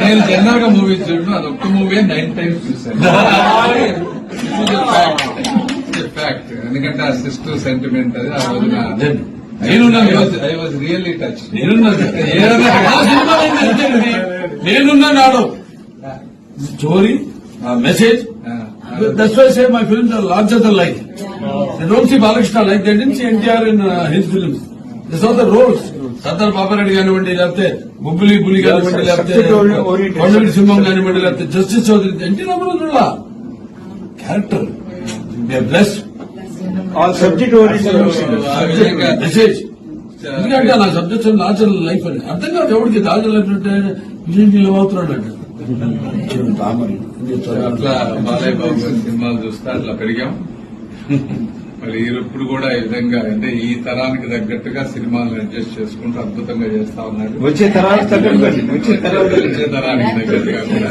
నేను జనరల్గా మూవీస్ చూడను అది ఒక్క మూవీ నైన్ టైమ్స్ చూసాను ఫ్యాక్ట్ ఎందుకంటే ఆ సిస్టర్ సెంటిమెంట్ అది ఆ రోజున కదా. ఐ వాజ్ రియల్లీ టచ్ నేనున్నా ఏంటంటే నేనున్నా నాడు. Story message. That's why say my films are larger than life they don't see Balakrishna like they don't see NTR in his films this are the roles Sardar Papareddy కానివ్వండి లేకపోతే బుబ్బులి పులి కానివ్వండి లేకపోతే కొండవీటి సింహం కానివ్వండి లేకపోతే justice Chowdary NT రామారాజులా character bless all subject oriented message ఎందుకంటే నా సబ్జెక్ట్ నాచురల్ లైఫ్ అని అర్థం కాదు ఎవరికి నాచురల్ లైఫ్ అంటే ఇంజనీర్ అవుతున్నాడు అంటే అట్లా బాలయ్య బాబు గారి సినిమాలు చూస్తే అట్లా పెరిగాం మరి ఇప్పుడు కూడా ఈ విధంగా అంటే ఈ తరానికి తగ్గట్టుగా సినిమాలను అడ్జస్ట్ చేసుకుంటూ అద్భుతంగా చేస్తా ఉన్నాడు వచ్చే తరానికి తగ్గట్టుగా కూడా.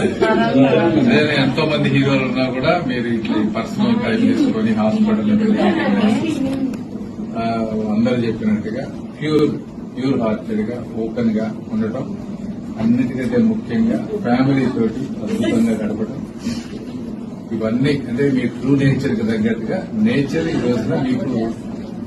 అదే ఎంతో మంది హీరోలు ఉన్నా కూడా మీరు ఇట్లా పర్సనల్ టైం తీసుకొని హాస్పిటల్ అందరూ చెప్పినట్టుగా ప్యూర్ ప్యూర్ హార్టెడ్గా ఓపెన్గా ఉండటం అన్నిటికంటే ముఖ్యంగా ఫ్యామిలీ తోటి అద్భుతంగా గడపడం ఇవన్నీ అంటే మీ ట్రూ నేచర్కి తగ్గట్టుగా నేచర్ ఈ రోజున మీకు